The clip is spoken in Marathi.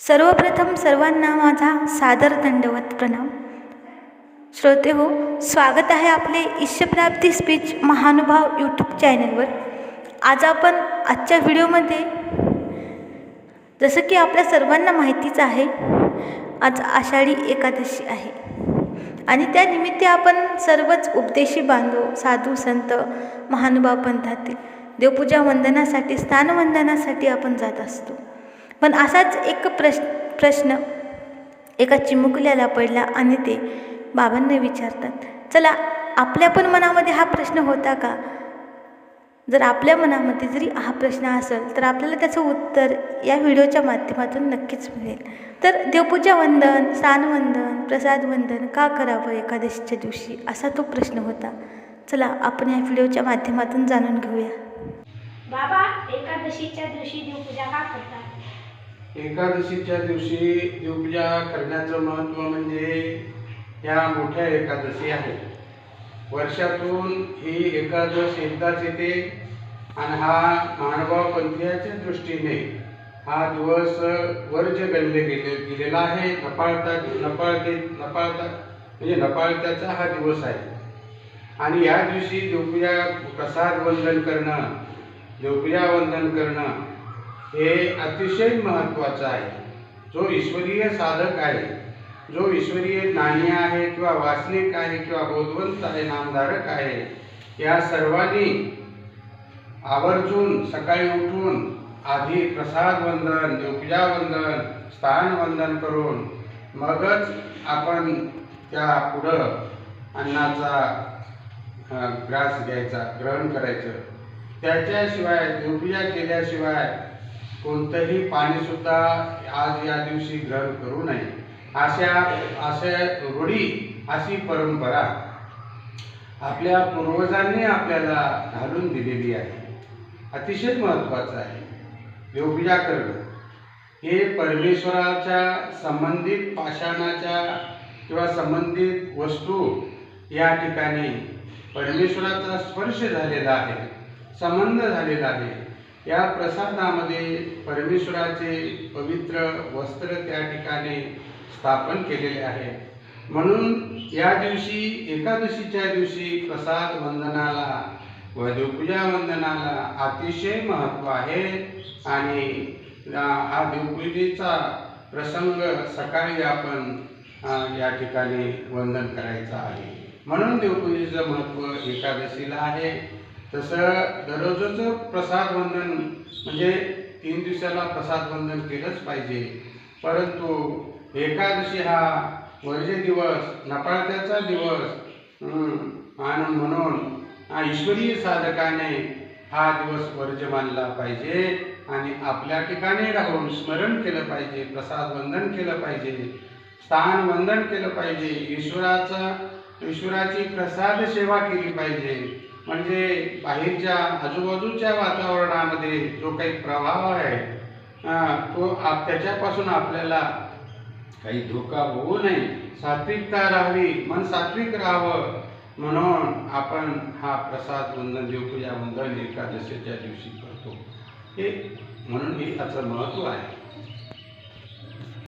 सर्वप्रथम सर्वांना माझा सादर दंडवत प्रणाम. श्रोते हो स्वागत आहे आपले ईश्यप्राप्ती स्पीच महानुभाव यूट्यूब चॅनलवर आज आपण आजच्या व्हिडिओमध्ये जसं की आपल्या सर्वांना माहितीच आहे आज आषाढी एकादशी आहे. आणि त्यानिमित्त आपण सर्वच उपदेशी बांधव साधू संत महानुभाव पंथातील देवपूजा वंदनासाठी स्थानवंदनासाठी आपण जात असतो. पण असाच एक प्रश्न प्रश्न एका चिमुकल्याला पडला आणि ते बाबांना विचारतात चला आपल्या पण मनामध्ये हा प्रश्न होता का? जर आपल्या मनामध्ये जरी हा प्रश्न असेल तर आपल्याला त्याचं उत्तर या व्हिडिओच्या माध्यमातून नक्कीच मिळेल. तर देवपूजा वंदन स्थानवंदन प्रसाद वंदन का करावं एकादशीच्या दिवशी? असा तो प्रश्न होता. चला आपण या व्हिडिओच्या माध्यमातून जाणून घेऊया. बाबा एकादशीच्या दिवशी देवपूजा का करतात? एकादशीच्या दिवशी देवपूजा करण्याचं महत्त्व म्हणजे ह्या मोठ्या एकादशी आहे. वर्षातून ही एकादश एकदाच येते आणि हा महानुभाव पंथीयाच्या दृष्टीने हा दिवस वर्ज गणले गेले गेलेला आहे नपाळता नपाळते नपाळता म्हणजे नपाळत्याचा हा दिवस आहे. आणि या दिवशी देवपूजा प्रसाद वंदन करणं देवपूजा वंदन करणं हे अतिशय महत्त्वाचं आहे. जो ईश्वरीय साधक आहे जो ईश्वरीय ज्ञानी आहे किंवा वासनिक आहे किंवा बोधवंत आहे नामधारक आहे या सर्वांनी आवर्जून सकाळी उठून आधी प्रसाद वंदन देवपूजा वंदन स्थान वंदन करून मगच आपण त्या पुढं अन्नाचा ग्रास घ्यायचा ग्रहण करायचं. त्याच्याशिवाय देवपूजा केल्याशिवाय कोणतंही पाणीसुद्धा आज या दिवशी ग्रहण करू नये. अशा अशा रूढी अशी परंपरा आपल्या पूर्वजांनी आपल्याला घालून दिलेली आहे. अतिशय महत्त्वाचं आहे. देवपूजा करणं हे परमेश्वराच्या संबंधित पाषाणाच्या किंवा संबंधित वस्तू या ठिकाणी परमेश्वराचा स्पर्श झालेला आहे संबंध झालेला आहे. या प्रसादामध्ये परमेश्वराचे पवित्र वस्त्र त्या ठिकाणी स्थापन केलेले आहे. म्हणून या दिवशी एकादशीच्या दिवशी प्रसाद वंदनाला व देवपूजा वंदनाला अतिशय महत्त्व आहे आणि हा देवपूजेचा प्रसंग सकाळी आपण या ठिकाणी वंदन करायचं आहे. म्हणून देवपूजेचं महत्त्व एकादशीला आहे. तसं दररोजचं प्रसाद वंदन म्हणजे तीन दिवसाला प्रसाद वंदन केलंच पाहिजे. परंतु एकादशी हा वर्जे दिवस नपाळत्याचा दिवस हं, आणि म्हणून ईश्वरीय साधकाने हा दिवस वर्ज मानला पाहिजे आणि आपल्या ठिकाणी राहून स्मरण केलं पाहिजे प्रसाद वंदन केलं पाहिजे स्थान वंदन केलं पाहिजे ईश्वराचा ईश्वराची प्रसाद सेवा केली पाहिजे. म्हणजे बाहेरच्या आजूबाजूच्या वातावरणामध्ये जो काही प्रभाव आहे तो आप त्याच्यापासून आपल्याला काही धोका होऊ नये. सात्विकता राहावी मन सात्विक राहावं म्हणून आपण हा प्रसाद वंदन देवपूजा वंदन एकादशीच्या दिवशी करतो. हे म्हणून हे त्याचं महत्त्व आहे.